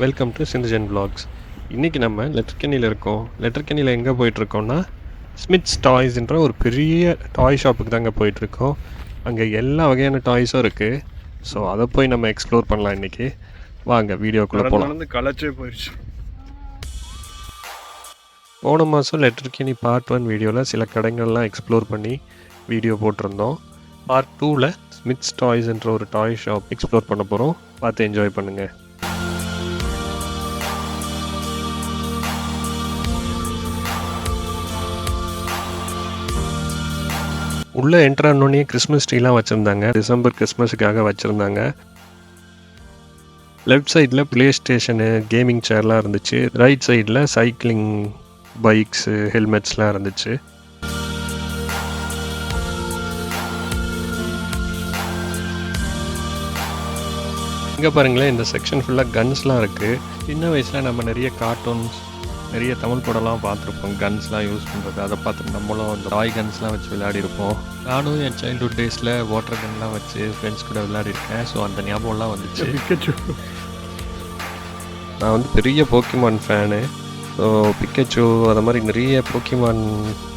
Welcome to Sinthujan vlogs. இன்றைக்கி நம்ம லெட்டர்கனியில் இருக்கோம். லெட்டர்கனியில் எங்கே போயிட்டுருக்கோம்னா ஸ்மித்ஸ் டாய்ஸ்ன்ற ஒரு பெரிய டாய் ஷாப்புக்கு தாங்க போயிட்டுருக்கோம். அங்கே எல்லா வகையான டாய்ஸும் இருக்குது ஸோ அதை போய் நம்ம எக்ஸ்ப்ளோர் பண்ணலாம் இன்றைக்கி வாங்க வீடியோக்குள்ளே போகலாம் களைச்சே போயிடுச்சு போன மாதம் லெட்டர்கினி பார்ட் ஒன் வீடியோவில் சில கடைகள்லாம் எக்ஸ்ப்ளோர் பண்ணி வீடியோ போட்டிருந்தோம். பார்ட் டூவில் ஸ்மித்ஸ் டாய்ஸ்ன்ற ஒரு டாய் ஷாப் எக்ஸ்ப்ளோர் பண்ண போகிறோம் பார்த்து என்ஜாய் பண்ணுங்கள் உள்ளே என்டர் ஆனோடனே கிறிஸ்மஸ் ட்ரீலாம் வச்சுருந்தாங்க. டிசம்பர் கிறிஸ்மஸுக்காக வச்சுருந்தாங்க. லெஃப்ட் சைடில் ப்ளே ஸ்டேஷனு கேமிங் சேர்லாம் இருந்துச்சு. ரைட் சைடில் சைக்கிளிங் பைக்ஸு ஹெல்மெட்ஸ்லாம் இருந்துச்சு. இங்கே பாருங்களேன் இந்த செக்ஷன் ஃபுல்லாக கன்ஸ்லாம் இருக்குது சின்ன வயசில் நம்ம நிறைய கார்ட்டூன்ஸ் நிறைய தமிழ் படம்லாம் பார்த்துருப்போம். கன்ஸ்லாம் யூஸ் பண்ணுறது அதை பார்த்துட்டு நம்மளும் அந்த டாய் கன்ஸ்லாம் வச்சு விளையாடிருப்போம். நானும் என் சைல்ட்ஹுட் டேஸில் வாட்டர் கன்லாம் வச்சு ஃப்ரெண்ட்ஸ் கூட விளையாடிருக்கேன். ஸோ அந்த ஞாபகம்லாம் வந்துச்சு. பிக்கச்சு நான் வந்து பெரிய போக்கிமான் ஃபேனு ஸோ பிக்கச்சோ அது மாதிரி நிறைய போக்கிமான்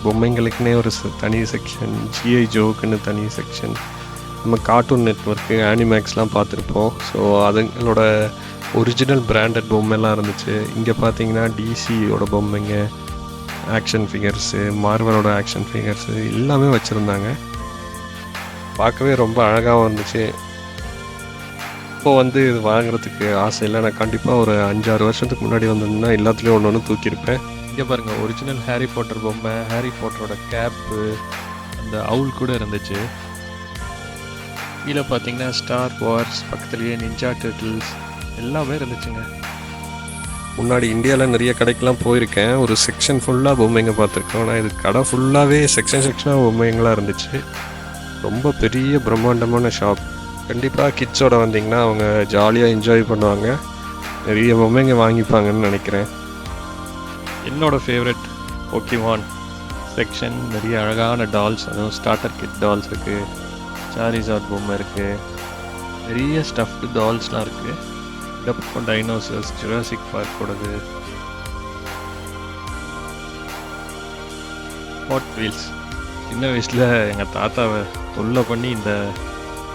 பொம்மைங்களுக்குன்னே ஒரு தனி செக்ஷன் ஜிஐ ஜோக்குன்னு தனி செக்ஷன் நம்ம கார்ட்டூன் நெட்ஒர்க்கு ஆனிமேக்ஸ்லாம் பார்த்துருப்போம். ஸோ அதுங்களோட ஒரிஜினல் பிராண்டட் பொம்மைலாம் இருந்துச்சு. இங்கே பார்த்தீங்கன்னா டிசியோட பொம்மைங்க ஆக்ஷன் ஃபிகர்ஸு மார்வலோட ஆக்ஷன் ஃபிகர்ஸு எல்லாமே வச்சுருந்தாங்க. பார்க்கவே ரொம்ப அழகாகவும் இருந்துச்சு. இப்போ வந்து இது வாங்குறதுக்கு ஆசை இல்லை. நான் கண்டிப்பாக ஒரு அஞ்சாறு வருஷத்துக்கு முன்னாடி வந்திருந்தேன்னா எல்லாத்துலேயும் ஒன்று ஒன்று தூக்கியிருப்பேன். இங்கே பாருங்கள் ஒரிஜினல் ஹாரி பாட்டர் பொம்மை ஹாரி பாட்டரோட கேப்பு அந்த அவுல் கூட இருந்துச்சு. கீழே பார்த்தீங்கன்னா ஸ்டார் வார்ஸ் பக்கத்துலேயே நிஞ்சா டர்ட்டில்ஸ் எல்லாமே இருந்துச்சுங்க. முன்னாடி இந்தியாவில் நிறைய கடைக்கெலாம் போயிருக்கேன். ஒரு செக்ஷன் ஃபுல்லாக பொம்மைங்க பார்த்துருக்கோம் ஆனால் இது கடை ஃபுல்லாகவே செக்ஷன் செக்ஷனாக பொம்மைங்களாக இருந்துச்சு. ரொம்ப பெரிய பிரம்மாண்டமான ஷாப் கண்டிப்பாக கிட்ஸோட வந்தீங்கன்னா அவங்க ஜாலியாக என்ஜாய் பண்ணுவாங்க. நிறைய பொம்மைங்க வாங்கிப்பாங்கன்னு நினைக்கிறேன். என்னோட ஃபேவரட் ஓகேவான் செக்ஷன் நிறைய அழகான டால்ஸ் அதுவும் ஸ்டார்டர் கிட் டால்ஸ் இருக்குது சாரிசாட் பொம்மை இருக்குது நிறைய ஸ்டஃப்டு டால்ஸ்லாம் இருக்குது டப்போ டைனோசர்ஸ் ஜுராசிக் பார்க்கோடது ஹாட் வீல்ஸ் சின்ன வயசில் எங்கள் தாத்தாவை தொல்லை பண்ணி இந்த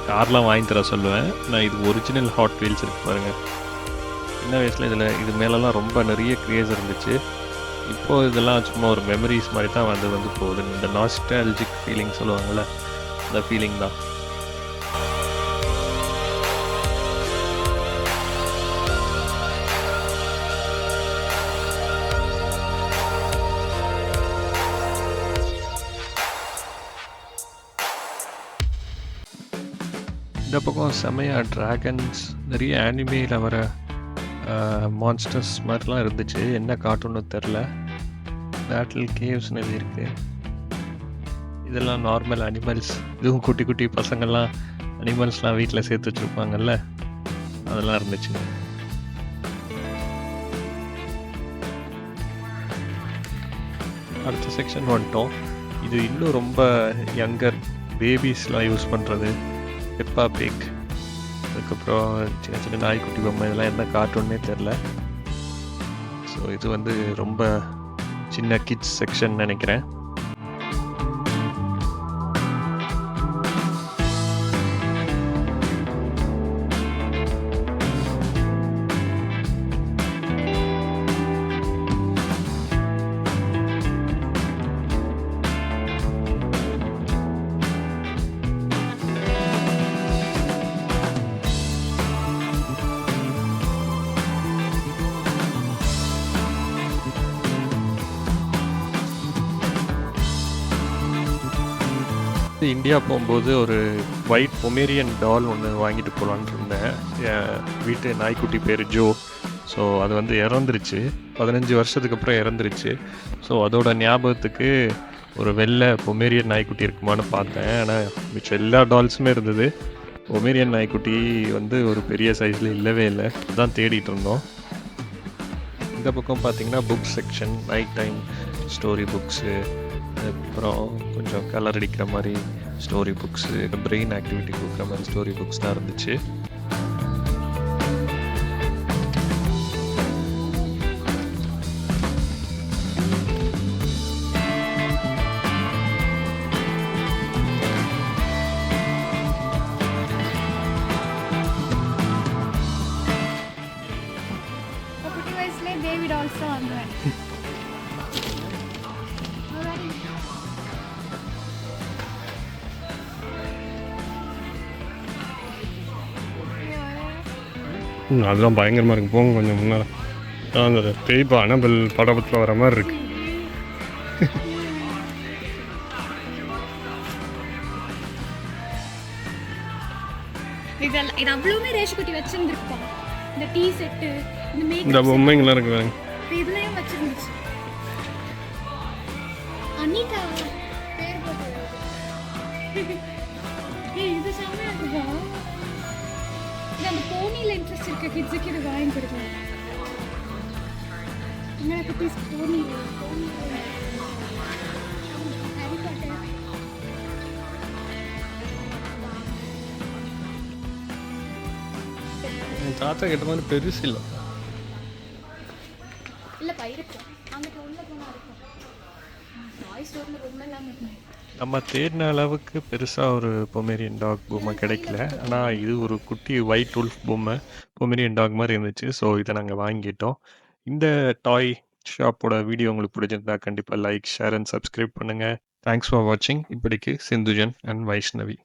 கார்லாம் வாங்கி தர சொல்லுவேன். நான் இது ஒரிஜினல் ஹாட் வீல்ஸ் இருக்கு பாருங்கள் சின்ன வயசில் இதில் இது மேலெல்லாம் ரொம்ப நிறைய கிரேஸ் இருந்துச்சு. இப்போது இதெல்லாம் சும்மா ஒரு மெமரிஸ் மாதிரி தான் வந்து வந்து போகுது. இந்த நாஸ்டாலஜிக் ஃபீலிங் சொல்லுவாங்கள்ல அந்த ஃபீலிங் தான். இந்த பக்கம் செமையா ட்ராகன்ஸ் நிறைய ஆனிமேயில் வர மான்ஸ்டர்ஸ் மாதிரிலாம் இருந்துச்சு. என்ன காட்டுன்னு தெரில பேட்டில் கேவ்ஸ்னு இது இருக்கு. இதெல்லாம் நார்மல் அனிமல்ஸ் இதுவும் குட்டி குட்டி பசங்கள்லாம் அனிமல்ஸ்லாம் வீட்டில் சேர்த்து வச்சுருப்பாங்கல்ல. அதெல்லாம் இருந்துச்சு. அடுத்த செக்ஷன் வந்துட்டோம். இது இன்னும் ரொம்ப யங்கர் பேபிஸ்லாம் யூஸ் பண்ணுறது பெப்பா பிக் அதுக்கப்புறம் சின்ன சின்ன நாய்க்குட்டி பொம்மை இதெல்லாம் என்ன கார்ட்டூன்னே தெரில. ஸோ இது வந்து ரொம்ப சின்ன கிட்ஸ் செக்ஷன் நினைக்கிறேன். இந்தியா போகும்போது ஒரு ஒயிட் பொமேரியன் டால் ஒன்று வாங்கிட்டு போகலான்னு இருந்தேன். என் வீட்டு நாய்க்குட்டி பேர் ஜோ. ஸோ அது வந்து இறந்துருச்சு. பதினஞ்சு வருஷத்துக்கு அப்புறம் இறந்துருச்சு. ஸோ அதோட ஞாபகத்துக்கு ஒரு வெள்ளை பொமேரியன் நாய்க்குட்டி இருக்குமான்னு பார்த்தேன். ஆனால் மிச்சம் எல்லா டால்ஸுமே இருந்தது. பொமேரியன் நாய்க்குட்டி வந்து ஒரு பெரிய சைஸில் இல்லவே இல்லை. அதான் தேடிட்டு இருந்தோம். இந்த பக்கம் பார்த்தீங்கன்னா book section night time story books அதுக்கப்புறம் கொஞ்சம் கலர் அடிக்கிற மாதிரி ஸ்டோரி புக்ஸு பிரெயின் ஆக்டிவிட்டி கொடுக்குற மாதிரி ஸ்டோரி புக்ஸ் தான் இருந்துச்சு. குட்டி அதெல்லாம் பயங்கரமாக இருக்கும் போங்க கொஞ்சம் முன்னால். அந்த பேய்ப்பா அனபல் படத்தில் வர மாதிரி இருக்கு. இதெல்லாம் இது அவ்வளவுமே ரேஷ் குட்டி வச்சிருந்துருப்பா இந்த டீ செட்டு இந்த இந்த மேக்கப் பொம்மைங்களாம் இருக்கு பாருங்க. இதுலயும் வச்சிருந்துச்சு. அனிதா பேர் போட்டு ஏய் இது செம்மையா இருக்குப்பா இது அந்த போனியில் இன்ட்ரெஸ்ட் இருக்க கிட்ஸுக்கு இது வாங்கி கொடுக்கலாம் என்னடா குட்டீஸ் போனி போனி தாத்தா கிட்ட மாதிரி பெருசு இல்லை. இல்லைப்பா இருக்கு. அங்கிட்ட உள்ள போனால் இருக்கும். டாய் ஸ்டோரில் ரொம்ப இல்லாமல் இருக்கும் நம்ம தேடின அளவுக்கு பெருசாக ஒரு பொமேரியன் டாக் பொம்மை கிடைக்கல. ஆனால் இது ஒரு குட்டி ஒயிட் உல்ஃப் பொம்மை பொமேரியன் டாக் மாதிரி இருந்துச்சு. ஸோ இதை நாங்கள் வாங்கிட்டோம். இந்த டாய் ஷாப்போட வீடியோ உங்களுக்கு பிடிச்சிருந்தா கண்டிப்பாக லைக் ஷேர் அண்ட் சப்ஸ்கிரைப் பண்ணுங்கள் தேங்க்ஸ் ஃபார் வாட்சிங் இப்படிக்கு சிந்துஜன் அண்ட் வைஷ்ணவி.